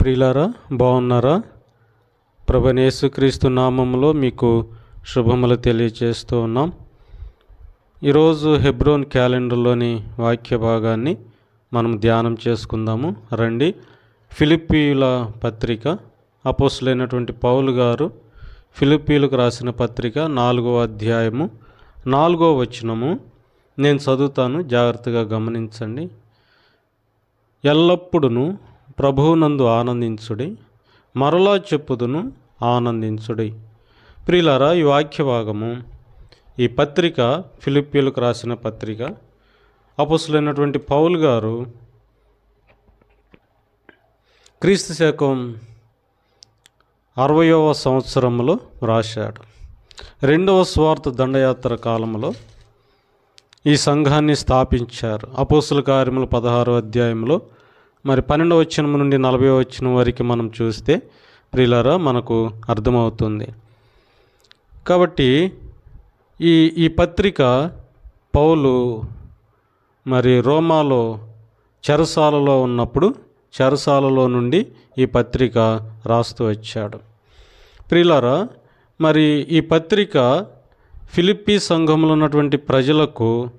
ప్రియులారా బాగున్నారా? ప్రభనేసుక్రీస్తు నామంలో మీకు శుభములు తెలియజేస్తూ ఉన్నాం. ఈరోజు హెబ్రోన్ క్యాలెండర్లోని వాక్య భాగాన్ని మనం ధ్యానం చేసుకుందాము. రండి. ఫిలిప్పీల పత్రిక అపోసులైనటువంటి పౌలు గారు ఫిలిప్పీలకు రాసిన పత్రిక నాలుగో అధ్యాయము నాలుగో వచనము. నేను చదువుతాను జాగ్రత్తగా గమనించండి. ఎల్లప్పుడూ ప్రభువునందు ఆనందించుడి మరలా చెప్పుదును ఆనందించుడి. ప్రియులారా ఈ వాక్య భాగము ఈ పత్రిక ఫిలిప్పీలకు రాసిన పత్రిక అపసులైనటువంటి పౌల్ గారు క్రీస్తు శకం అరవయవ సంవత్సరంలో రాశాడు రెండవ స్వార్థ దండయాత్ర కాలంలో ఈ సంఘాన్ని స్థాపించారు. అపోసుల కార్యములు పదహారో అధ్యాయంలో మరి పన్నెండవ వచ్చిన నుండి నలభై వచ్చిన వరకు మనం చూస్తే ప్రియులారా మనకు అర్థమవుతుంది. కాబట్టి ఈ ఈ పత్రిక పౌలు మరి రోమాలో చెరసాలలో ఉన్నప్పుడు చెరసాలలో నుండి ఈ పత్రిక రాస్తూ వచ్చాడు. ప్రియులారా మరి ఈ పత్రిక ఫిలిప్పీ సంఘంలో ఉన్నటువంటి ప్రజలకు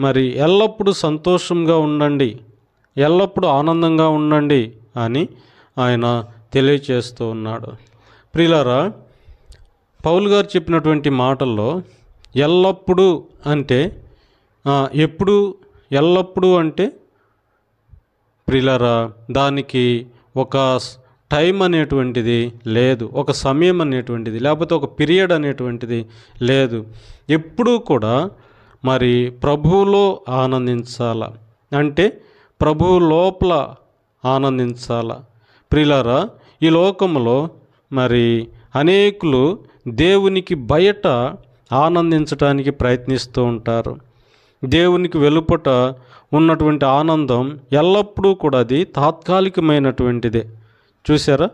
మరి ఎల్లప్పుడూ సంతోషంగా ఉండండి. ఎల్లప్పుడూ ఆనందంగా ఉండండి అని ఆయన తెలియచేస్తూ ఉన్నాడు. ప్రియులారా పౌల్ గారు చెప్పినటువంటి మాటల్లో ఎల్లప్పుడూ అంటే ఎప్పుడు ఎల్లప్పుడూ అంటే ప్రియులారా దానికి ఒక టైం అనేటువంటిది లేదు ఒక సమయం అనేటువంటిది లేకపోతే ఒక పీరియడ్ అనేటువంటిది లేదు. ఎప్పుడూ కూడా మరి ప్రభువులో ఆనందించాల. అంటే ప్రభువు లోపల ఆనందించాల? ప్రిలారా ఈ లోకంలో మరి అనేకులు దేవునికి బయట ఆనందించడానికి ప్రయత్నిస్తూ ఉంటారు. దేవునికి వెలుపట ఉన్నటువంటి ఆనందం ఎల్లప్పుడూ కూడా అది తాత్కాలికమైనటువంటిదే. చూసారా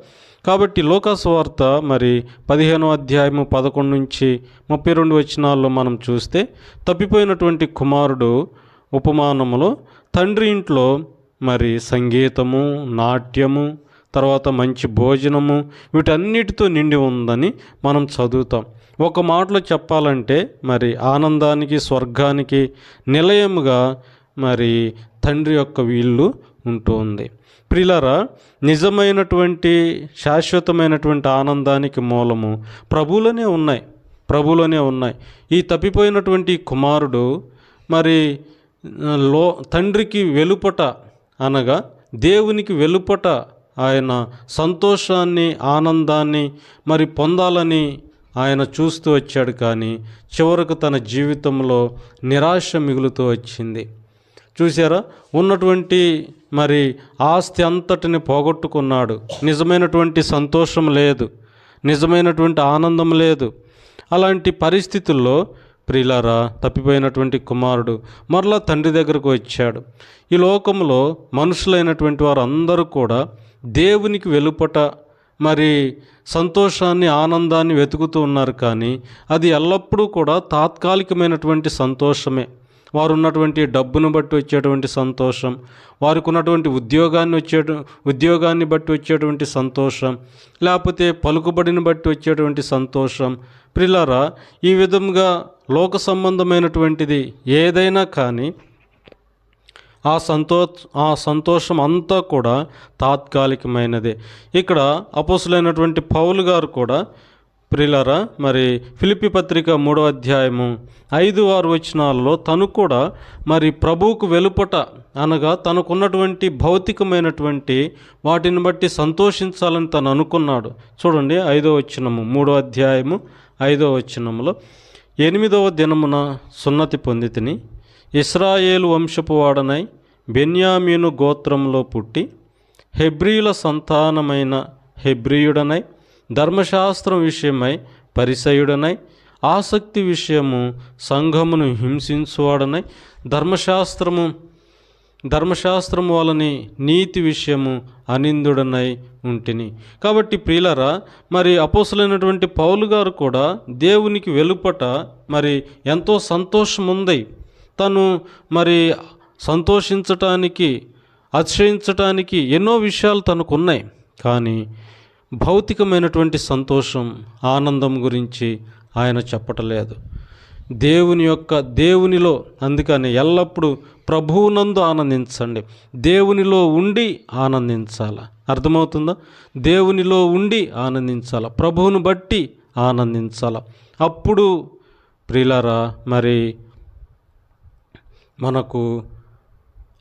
కాబట్టి లోకస్వార్త మరి పదిహేనో అధ్యాయము పదకొండు నుంచి ముప్పై రెండు వచనాల్లో మనం చూస్తే తప్పిపోయినటువంటి కుమారుడు ఉపమానములో తండ్రి ఇంట్లో మరి సంగీతము నాట్యము తర్వాత మంచి భోజనము వీటన్నిటితో నిండి ఉందని మనం చదువుతాం. ఒక మాటలో చెప్పాలంటే మరి ఆనందానికి స్వర్గానికి నిలయముగా మరి తండ్రి యొక్క వీళ్ళు ఉంటుంది. ప్రిలరా నిజమైనటువంటి శాశ్వతమైనటువంటి ఆనందానికి మూలము ప్రభులనే ఉన్నాయి ప్రభువులనే ఉన్నాయి. ఈ తప్పిపోయినటువంటి కుమారుడు మరి లో తండ్రికి వెలుపట అనగా దేవునికి వెలుపట ఆయన సంతోషాన్ని ఆనందాన్ని మరి పొందాలని ఆయన చూస్తూ వచ్చాడు కానీ చివరకు తన జీవితంలో నిరాశ మిగులుతూ వచ్చింది. చూసారా ఉన్నటువంటి మరి ఆస్తి అంతటిని పోగొట్టుకున్నాడు. నిజమైనటువంటి సంతోషం లేదు. నిజమైనటువంటి ఆనందం లేదు. అలాంటి పరిస్థితుల్లో ప్రిలారా తప్పిపోయినటువంటి కుమారుడు మరలా తండ్రి దగ్గరకు వచ్చాడు. ఈ లోకంలో మనుషులైనటువంటి వారు అందరూ కూడా దేవునికి వెలుపట మరి సంతోషాన్ని ఆనందాన్ని వెతుకుతూ ఉన్నారు కానీ అది ఎల్లప్పుడూ కూడా తాత్కాలికమైనటువంటి సంతోషమే. వారు ఉన్నటువంటి డబ్బును బట్టి వచ్చేటువంటి సంతోషం వారికి ఉన్నటువంటి ఉద్యోగాన్ని వచ్చే ఉద్యోగాన్ని బట్టి వచ్చేటువంటి సంతోషం లేకపోతే పలుకుబడిని బట్టి వచ్చేటువంటి సంతోషం. ప్రిలారా ఈ విధంగా లోక సంబంధమైనటువంటిది ఏదైనా కానీ ఆ సంతో ఆ సంతోషం అంతా కూడా తాత్కాలికమైనదే. ఇక్కడ అపోసులైనటువంటి పౌలు గారు కూడా ప్రిలరా మరి ఫిలిపి పత్రిక మూడో అధ్యాయము ఐదు ఆరు వచనాలలో తను కూడా మరి ప్రభువుకు వెలుపట అనగా తనకున్నటువంటి భౌతికమైనటువంటి వాటిని బట్టి సంతోషించాలని తను అనుకున్నాడు. చూడండి ఐదో వచనము మూడో అధ్యాయము ఐదో వచనములో ఎనిమిదవ దినమున సున్నతి పొందితిని. ఇస్రాయేలు వంశపు వాడనై బెన్యామీను గోత్రంలో పుట్టి హెబ్రియుల సంతానమైన హెబ్రియుడనై ధర్మశాస్త్రం విషయమై పరిసయుడనై ఆసక్తి విషయము సంఘమును హింసించువాడనై ధర్మశాస్త్రము ధర్మశాస్త్రం వలని నీతి విషయము అనిందుడనై ఉంటిని. కాబట్టి ప్రియులరా మరి అపోసలైనటువంటి పౌలు గారు కూడా దేవునికి వెలుపట మరి ఎంతో సంతోషం ఉంది తను మరి సంతోషించటానికి అతిశయించటానికి ఎన్నో విషయాలు తనకున్నాయి. కానీ భౌతికమైనటువంటి సంతోషం ఆనందం గురించి ఆయన చెప్పటలేదు. దేవుని యొక్క దేవునిలో అందుకని ఎల్లప్పుడూ ప్రభువునందు ఆనందించండి. దేవునిలో ఉండి ఆనందించాల. అర్థమవుతుందా? దేవునిలో ఉండి ఆనందించాల. ప్రభువును బట్టి ఆనందించాల. అప్పుడు ప్రిలరా మరి మనకు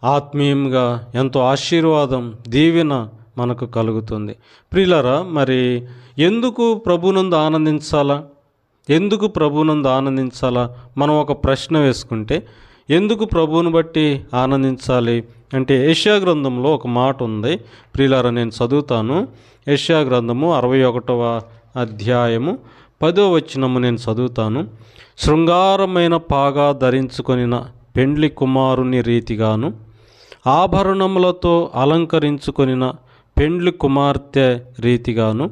ఆత్మీయంగా ఎంతో ఆశీర్వాదం దీవెన మనకు కలుగుతుంది. ప్రియులరా మరి ఎందుకు ప్రభునందు ఆనందించాలా? ఎందుకు ప్రభునందు ఆనందించాలా? మనం ఒక ప్రశ్న వేసుకుంటే ఎందుకు ప్రభువును బట్టి ఆనందించాలి? అంటే ఏషియా గ్రంథంలో ఒక మాట ఉంది. ప్రియులారా నేను చదువుతాను. ఏషియా గ్రంథము అరవై ఒకటవ అధ్యాయము పదో వచనము నేను చదువుతాను. శృంగారమైన పాగా ధరించుకొనిన పెండ్లి కుమారుని రీతిగాను ఆభరణములతో అలంకరించుకొనిన పెండ్లి కుమార్తె రీతిగాను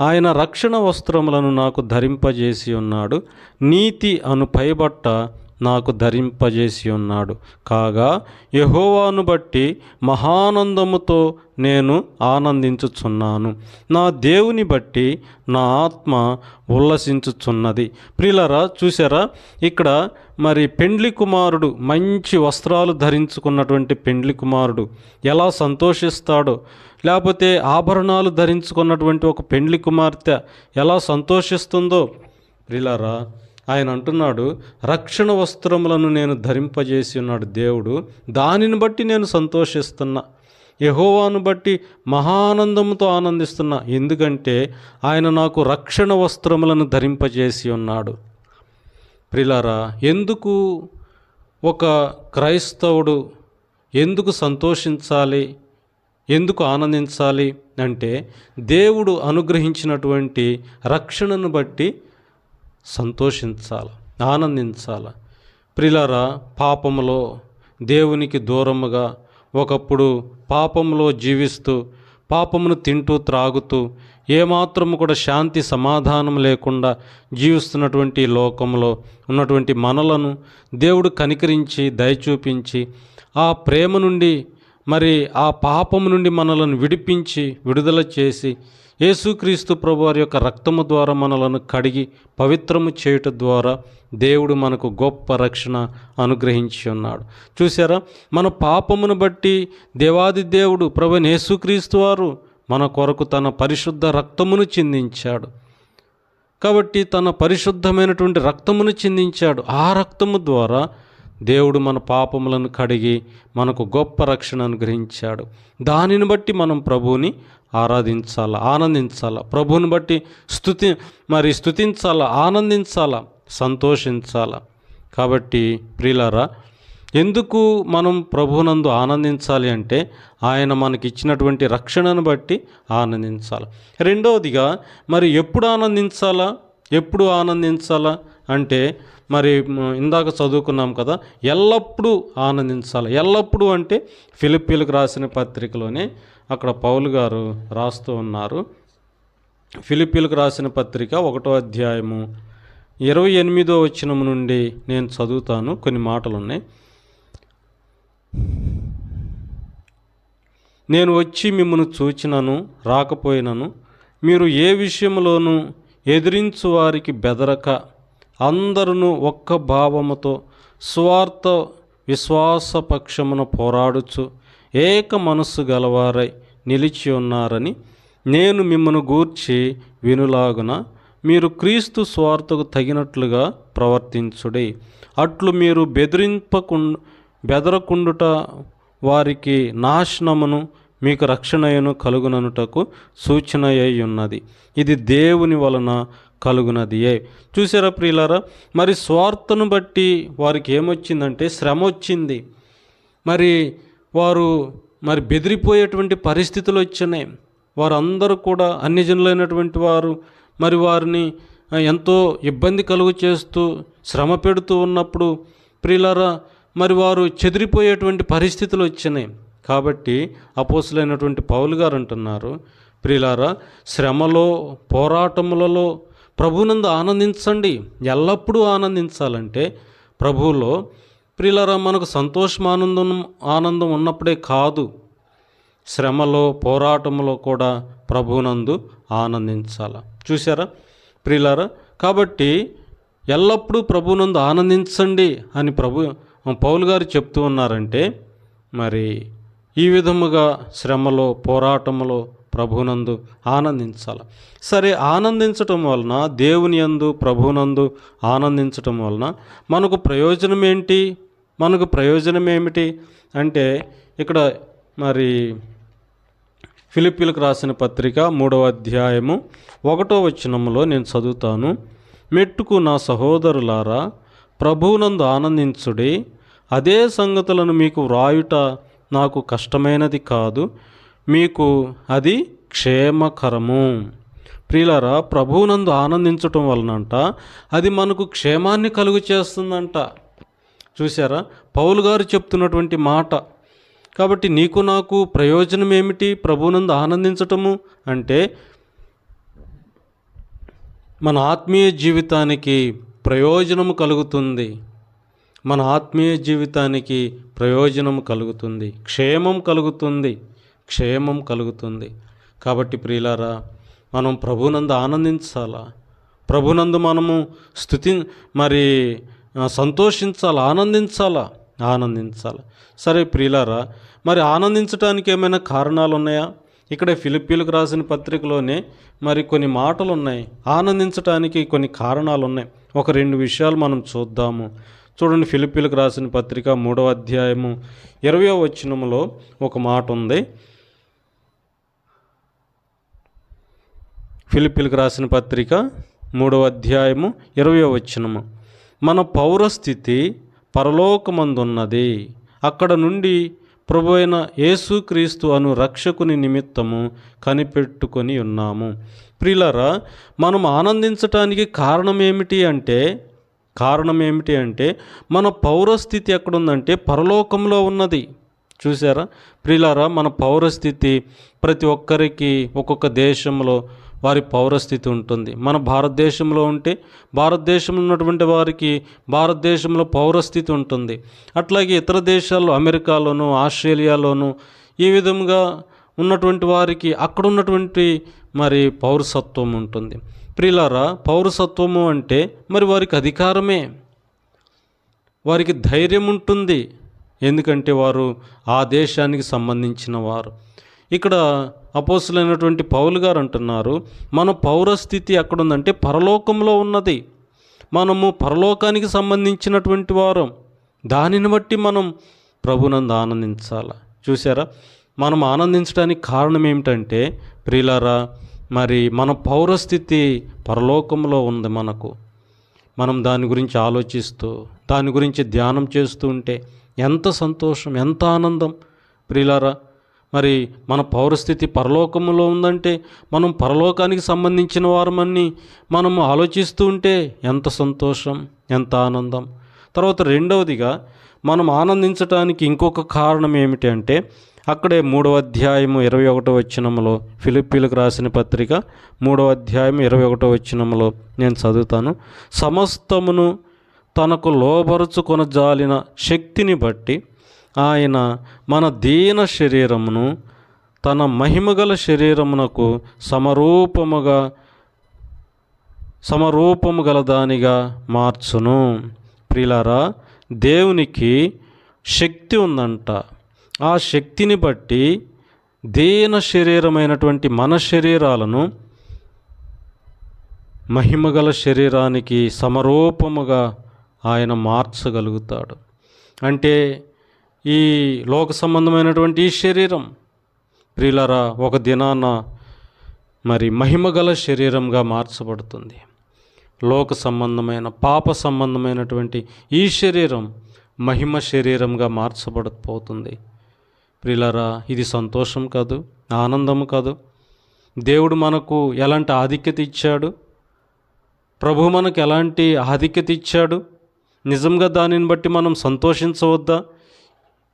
ఆయన రక్షణ వస్త్రములను నాకు ధరింపజేసి ఉన్నాడు. నీతి అను పైబట్ట నాకు ధరింపజేసి ఉన్నాడు. కాగా యహోవాను బట్టి మహానందముతో నేను ఆనందించుచున్నాను. నా దేవుని బట్టి నా ఆత్మ ఉల్లసించుచున్నది. ప్రిలరా చూసారా ఇక్కడ మరి పెండ్లి కుమారుడు మంచి వస్త్రాలు ధరించుకున్నటువంటి పెండ్లి కుమారుడు ఎలా సంతోషిస్తాడో లేకపోతే ఆభరణాలు ధరించుకున్నటువంటి ఒక పెండ్లి కుమార్తె ఎలా సంతోషిస్తుందో ప్రిలరా ఆయన అంటున్నాడు రక్షణ వస్త్రములను నేను ధరింపజేసి ఉన్నాడు దేవుడు దానిని బట్టి నేను సంతోషిస్తున్నా. యహోవాను బట్టి మహానందంతో ఆనందిస్తున్నా. ఎందుకంటే ఆయన నాకు రక్షణ వస్త్రములను ధరింపజేసి ఉన్నాడు. ప్రిలారా ఎందుకు ఒక క్రైస్తవుడు ఎందుకు సంతోషించాలి? ఎందుకు ఆనందించాలి? అంటే దేవుడు అనుగ్రహించినటువంటి రక్షణను బట్టి సంతోషించాలి ఆనందించాలి. ప్రిలరా పాపములో దేవునికి దూరముగా ఒకప్పుడు పాపంలో జీవిస్తూ పాపమును తింటూ త్రాగుతూ ఏమాత్రము కూడా శాంతి సమాధానం లేకుండా జీవిస్తున్నటువంటి లోకంలో ఉన్నటువంటి మనలను దేవుడు కనికరించి దయచూపించి ఆ ప్రేమ నుండి మరి ఆ పాపము నుండి మనలను విడిపించి విడుదల చేసి యేసుక్రీస్తు ప్రభువారి యొక్క రక్తము ద్వారా మనలను కడిగి పవిత్రము చేయుట ద్వారా దేవుడు మనకు గొప్ప రక్షణ అనుగ్రహించి ఉన్నాడు. చూసారా మన పాపమును బట్టి దేవాది దేవుడు ప్రభు యేసుక్రీస్తు వారు మన కొరకు తన పరిశుద్ధ రక్తమును చిందించాడు. కాబట్టి తన పరిశుద్ధమైనటువంటి రక్తమును చిందించాడు. ఆ రక్తము ద్వారా దేవుడు మన పాపములను కడిగి మనకు గొప్ప రక్షణ అనుగ్రహించాడు. దానిని బట్టి మనం ప్రభువుని ఆరాధించాలా ఆనందించాలా? ప్రభువుని బట్టి స్థుతి మరి స్థుతించాలా ఆనందించాలా? సంతోషించాలా? కాబట్టి ప్రియులారా ఎందుకు మనం ప్రభునందు ఆనందించాలి అంటే ఆయన మనకి ఇచ్చినటువంటి రక్షణను బట్టి ఆనందించాలి? రెండవదిగా మరి ఎప్పుడు ఆనందించాలా? ఎప్పుడు ఆనందించాలా? అంటే మరి ఇందాక చదువుకున్నాం కదా ఎల్లప్పుడూ ఆనందించాలి. ఎల్లప్పుడూ అంటే ఫిలిప్పీలకు రాసిన పత్రికలోనే అక్కడ పౌలు గారు రాస్తూ ఉన్నారు. ఫిలిప్పీలకు రాసిన పత్రిక ఒకటో అధ్యాయము ఇరవై ఎనిమిదో వచనం నుండి నేను చదువుతాను. కొన్ని మాటలు ఉన్నాయి నేను వచ్చి మిమ్మల్ని చూచినను రాకపోయినను. మీరు ఏ విషయంలోనూ ఎదిరించు వారికి బెదరక అందరును ఒక్క భావముతో స్వార్థ విశ్వాసపక్షమున పోరాడుచు ఏక మనస్సు గలవారై నిలిచి ఉన్నారని నేను మిమ్మను గూర్చి వినులాగున మీరు క్రీస్తు స్వార్థకు తగినట్లుగా ప్రవర్తించుడి. అట్లు మీరు బెదిరింపకుండా బెదరకుండుట వారికి నాశనమును మీకు రక్షణయను కలుగుననుటకు సూచన అయి ఉన్నది ఇది దేవుని వలన కలుగునదియే చూసారా ప్రియులారా? మరి స్వార్థను బట్టి వారికి ఏమొచ్చిందంటే శ్రమ వచ్చింది. మరి వారు మరి బెదిరిపోయేటువంటి పరిస్థితులు వచ్చినాయి. వారందరూ కూడా అన్ని జనులైనటువంటి వారు మరి వారిని ఎంతో ఇబ్బంది కలుగు చేస్తూ శ్రమ పెడుతూ ఉన్నప్పుడు ప్రియులారా మరి వారు చెదిరిపోయేటువంటి పరిస్థితులు వచ్చినాయి. కాబట్టి అపోసులైనటువంటి పౌలు గారు అంటున్నారు ప్రియులారా శ్రమలో పోరాటములలో ప్రభునందు ఆనందించండి. ఎల్లప్పుడూ ఆనందించాలంటే ప్రభువులో ప్రియులారా మనకు సంతోషం ఆనందం ఆనందం ఉన్నప్పుడే కాదు. శ్రమలో పోరాటంలో కూడా ప్రభునందు ఆనందించాల. చూసారా ప్రియులారా కాబట్టి ఎల్లప్పుడూ ప్రభునందు ఆనందించండి అని ప్రభు పౌలు గారు చెప్తూ ఉన్నారంటే మరి ఈ విధముగా శ్రమలో పోరాటంలో ప్రభునందు ఆనందించాలి. సరే ఆనందించటం వలన దేవుని యందు ప్రభునందు ఆనందించటం వలన మనకు ప్రయోజనం ఏంటి మనకు ప్రయోజనం ఏమిటి అంటే ఇక్కడ మరి ఫిలిపిలకు రాసిన పత్రిక మూడవ అధ్యాయము ఒకటో వచనములో నేను చదువుతాను. మెట్టుకు నా సహోదరులారా ప్రభువునందు ఆనందించుడి అదే సంగతులను మీకు వ్రాయుట నాకు కష్టమైనది కాదు. మీకు అది క్షేమకరము. ప్రియులరా ప్రభువునందు ఆనందించటం వలనంట అది మనకు క్షేమాన్ని కలుగు చేస్తుందంట. చూసారా పౌలు గారు చెప్తున్నటువంటి మాట. కాబట్టి నీకు నాకు ప్రయోజనం ఏమిటి? ప్రభునందు ఆనందించటము అంటే మన ఆత్మీయ జీవితానికి ప్రయోజనము కలుగుతుంది. మన ఆత్మీయ జీవితానికి ప్రయోజనం కలుగుతుంది. క్షేమం కలుగుతుంది. క్షేమం కలుగుతుంది. కాబట్టి ప్రియులారా మనం ప్రభునందు ఆనందించాలా? ప్రభునందు మనము స్థుతి మరి సంతోషించాలా? ఆనందించాలా? ఆనందించాలి. సరే ప్రియులారా మరి ఆనందించడానికి ఏమైనా కారణాలు ఉన్నాయా ఇక్కడ ఫిలిప్పీలకు రాసిన పత్రికలోనే మరి కొన్ని మాటలు ఉన్నాయి ఆనందించడానికి కొన్ని కారణాలు ఉన్నాయి ఒక రెండు విషయాలు మనం చూద్దాము. చూడండి ఫిలిప్పీలకు రాసిన పత్రిక మూడవ అధ్యాయము ఇరవయో వచ్చినములో ఒక మాట ఉంది పిలిపిలికి రాసిన పత్రిక మూడవ అధ్యాయము ఇరవయో వచనము. మన పౌరస్థితి పరలోకమందున్నది. అక్కడ నుండి ప్రభు అయిన యేసుక్రీస్తు అను రక్షకుని నిమిత్తము కనిపెట్టుకొని ఉన్నాము. ప్రిలరా మనం ఆనందించటానికి కారణం ఏమిటి అంటే కారణం ఏమిటి అంటే మన పౌరస్థితి ఎక్కడుందంటే పరలోకంలో ఉన్నది. చూసారా ప్రిలారా మన పౌరస్థితి ప్రతి ఒక్కరికి ఒక్కొక్క దేశంలో వారి పౌరస్థితి ఉంటుంది. మన భారతదేశంలో ఉంటే భారతదేశంలో ఉన్నటువంటి వారికి భారతదేశంలో పౌరస్థితి ఉంటుంది. అట్లాగే ఇతర దేశాల్లో అమెరికాలోను ఆస్ట్రేలియాలోను ఈ విధంగా ఉన్నటువంటి వారికి అక్కడ ఉన్నటువంటి మరి పౌరసత్వం ఉంటుంది. ప్రియులారా పౌరసత్వము అంటే మరి వారికి అధికారమే. వారికి ధైర్యం ఉంటుంది. ఎందుకంటే వారు ఆ దేశానికి సంబంధించిన వారు. ఇక్కడ అపోసులైనటువంటి పౌలు గారు అంటున్నారు మన పౌరస్థితి ఎక్కడుందంటే పరలోకంలో ఉన్నది. మనము పరలోకానికి సంబంధించినటువంటి వారం. దానిని బట్టి మనం ప్రభునందు ఆనందించాలి? చూసారా మనం ఆనందించడానికి కారణం ఏమిటంటే ప్రియులారా మరి మన పౌరస్థితి పరలోకంలో ఉంది మనకు. మనం దాని గురించి ఆలోచిస్తూ దాని గురించి ధ్యానం చేస్తూ ఉంటే ఎంత సంతోషం ఎంత ఆనందం. ప్రియులారా మరి మన పౌరస్థితి పరలోకములో ఉందంటే మనం పరలోకానికి సంబంధించిన వారమని మనము ఆలోచిస్తూ ఉంటే ఎంత సంతోషం ఎంత ఆనందం. తర్వాత రెండవదిగా మనం ఆనందించటానికి ఇంకొక కారణం ఏమిటి అంటే అక్కడే మూడవ అధ్యాయము ఇరవై ఒకటో వచ్చినములో ఫిలిప్పీలకు రాసిన పత్రిక మూడవ అధ్యాయం ఇరవై ఒకటో వచ్చినములో నేను చదువుతాను. సమస్తమును తనకు లోబరుచుకొన జాలిన శక్తిని బట్టి ఆయన మన దీన శరీరమును తన మహిమగల శరీరమునకు సమరూపముగా సమరూపము గల దానిగా మార్చును. ప్రిలారా దేవునికి శక్తి ఉందంట. ఆ శక్తిని బట్టి దీన శరీరమైనటువంటి మన శరీరాలను మహిమగల శరీరానికి సమరూపముగా ఆయన మార్చగలుగుతాడు. అంటే ఈ లోక సంబంధమైనటువంటి ఈ శరీరం. ప్రియులరా ఒక దినాన మరి మహిమగల శరీరంగా మార్చబడుతుంది. లోక సంబంధమైన పాప సంబంధమైనటువంటి ఈ శరీరం మహిమ శరీరంగా మార్చబడపోతుంది ప్రిలరా ఇది సంతోషం కాదు ఆనందం కాదు. దేవుడు మనకు ఎలాంటి ఆధిక్యత ఇచ్చాడు? ప్రభు మనకు ఎలాంటి ఆధిక్యత ఇచ్చాడు? నిజంగా దానిని బట్టి మనం సంతోషించవద్దా?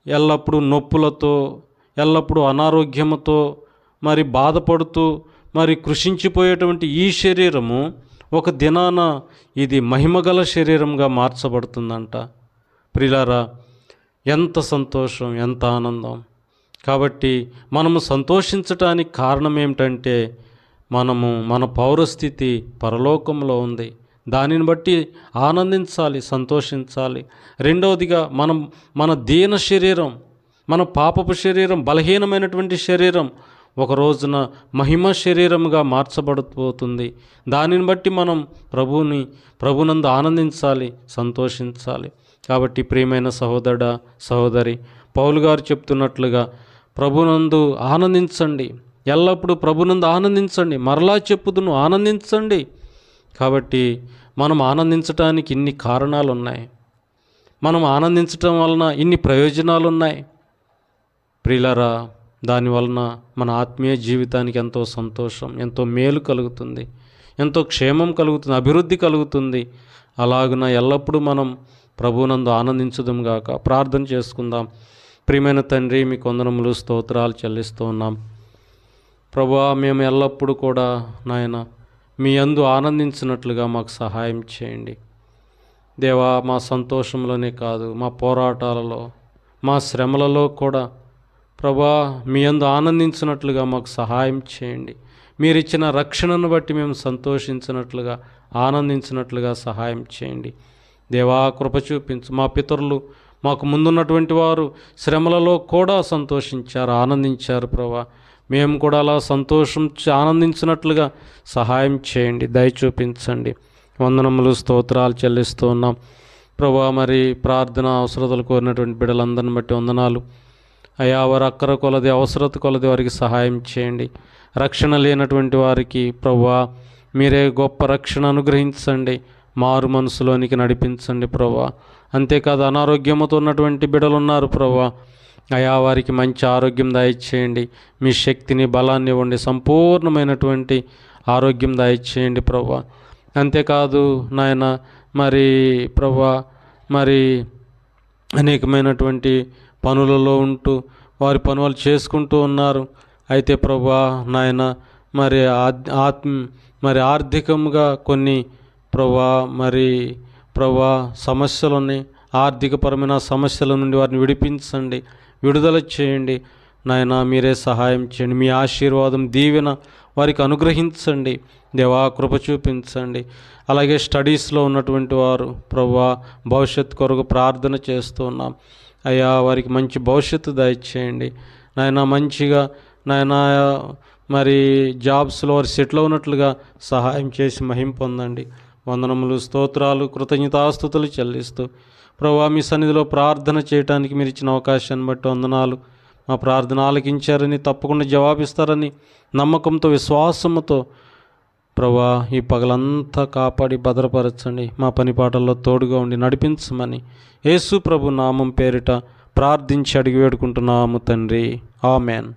ఎల్లప్పుడూ నొప్పులతో ఎల్లప్పుడూ అనారోగ్యముతో మరి బాధపడుతూ మరి కృషించిపోయేటువంటి ఈ శరీరము ఒక దినాన ఇది మహిమగల శరీరంగా మార్చబడుతుందంట. ప్రిలారా ఎంత సంతోషం ఎంత ఆనందం. కాబట్టి మనము సంతోషించటానికి కారణం ఏమిటంటే మనము మన పౌరస్థితి పరలోకంలో ఉంది. దానిని బట్టి ఆనందించాలి సంతోషించాలి. రెండవదిగా మనం మన దీన శరీరం మన పాపపు శరీరం బలహీనమైనటువంటి శరీరం ఒక రోజున మహిమ శరీరంగా మార్చబడిపోతుంది దానిని బట్టి మనం ప్రభువుని ప్రభునందు ఆనందించాలి సంతోషించాలి. కాబట్టి ప్రియమైన సహోదరుడ సహోదరి పౌలు గారు చెప్తున్నట్లుగా ప్రభునందు ఆనందించండి. ఎల్లప్పుడూ ప్రభునందు ఆనందించండి. మరలా చెప్పుదును ఆనందించండి. కాబట్టి మనం ఆనందించటానికి ఇన్ని కారణాలు ఉన్నాయి మనం ఆనందించటం వలన ఇన్ని ప్రయోజనాలు ఉన్నాయి ప్రియులరా దాని వలన మన ఆత్మీయ జీవితానికి ఎంతో సంతోషం ఎంతో మేలు కలుగుతుంది ఎంతో క్షేమం కలుగుతుంది అభివృద్ధి కలుగుతుంది. అలాగున ఎల్లప్పుడూ మనం ప్రభునందు ఆనందించుదాం గాక ప్రార్థన చేసుకుందాం. ప్రియమైన తండ్రి మీ కొందనములు స్తోత్రాలు చెల్లిస్తూ ఉన్నాం. ప్రభు మేము ఎల్లప్పుడూ కూడా నాయన మీ అందు ఆనందించినట్లుగా మాకు సహాయం చేయండి. దేవా మా సంతోషంలోనే కాదు మా పోరాటాలలో మా శ్రమలలో కూడా ప్రభా మీ అందు ఆనందించినట్లుగా మాకు సహాయం చేయండి. మీరు ఇచ్చిన రక్షణను బట్టి మేము సంతోషించినట్లుగా ఆనందించినట్లుగా సహాయం చేయండి. దేవా కృప చూపించు. మా పితరులు మాకు ముందున్నటువంటి వారు శ్రమలలో కూడా సంతోషించారు ఆనందించారు ప్రభా. మేము కూడా అలా సంతోషం ఆనందించినట్లుగా సహాయం చేయండి దయ చూపించండి. వందనములు స్తోత్రాలు చెల్లిస్తూ ఉన్నాం. ప్రభా మరి ప్రార్థన అవసరతలు కోరినటువంటి బిడ్డలందరిని బట్టి వందనాలు. అయా వారి అక్కర కొలది అవసరత కొలది వారికి సహాయం చేయండి. రక్షణ లేనటువంటి వారికి ప్రభా మీరే గొప్ప రక్షణ అనుగ్రహించండి. మారు మనసులోనికి నడిపించండి ప్రభా. అంతేకాదు అనారోగ్యముతో ఉన్నటువంటి బిడలున్నారు ఉన్నారు ప్రభా. అయా వారికి మంచి ఆరోగ్యం దయచేయండి మీ శక్తిని బలాన్ని ఇవ్వండి. సంపూర్ణమైనటువంటి ఆరోగ్యం దయచేయండి ప్రభా అంతేకాదు నాయన మరి ప్రభా మరి అనేకమైనటువంటి పనులలో ఉంటూ వారి పనులు చేసుకుంటూ ఉన్నారు. అయితే ప్రభా నాయన మరి ఆత్మ మరి ఆర్థికంగా కొన్ని ప్రభా మరి ప్రభా సమస్యలు ఉన్నాయి ఆర్థికపరమైన సమస్యల నుండి వారిని విడిపించండి. విడుదల చేయండి. నాయన మీరే సహాయం చేయండి. మీ ఆశీర్వాదం దీవెన వారికి అనుగ్రహించండి. దేవా కృప చూపించండి. అలాగే స్టడీస్లో ఉన్నటువంటి వారు ప్రభా భవిష్యత్ కొరకు ప్రార్థన చేస్తూ ఉన్నాం. అయ్యా వారికి మంచి భవిష్యత్తు దయచేయండి. నాయన మంచిగా నాయన మరి జాబ్స్లో వారు సెటిల్ అవునట్లుగా సహాయం చేసి మహిం పొందండి. వందనములు స్తోత్రాలు కృతజ్ఞతాస్థుతులు చెల్లిస్తూ ప్రభా మీ సన్నిధిలో ప్రార్థన చేయడానికి మీరు ఇచ్చిన అవకాశాన్ని బట్టి వందనాలు. మా ప్రార్థన ఆలకించారని తప్పకుండా జవాబిస్తారని నమ్మకంతో విశ్వాసముతో ప్రభా ఈ పగలంతా కాపాడి భద్రపరచండి. మా పని పాటల్లో తోడుగా ఉండి నడిపించమని యేసు ప్రభు నామం పేరిట ప్రార్థించి అడిగి వేడుకుంటున్నాము తండ్రి. ఆమెన్.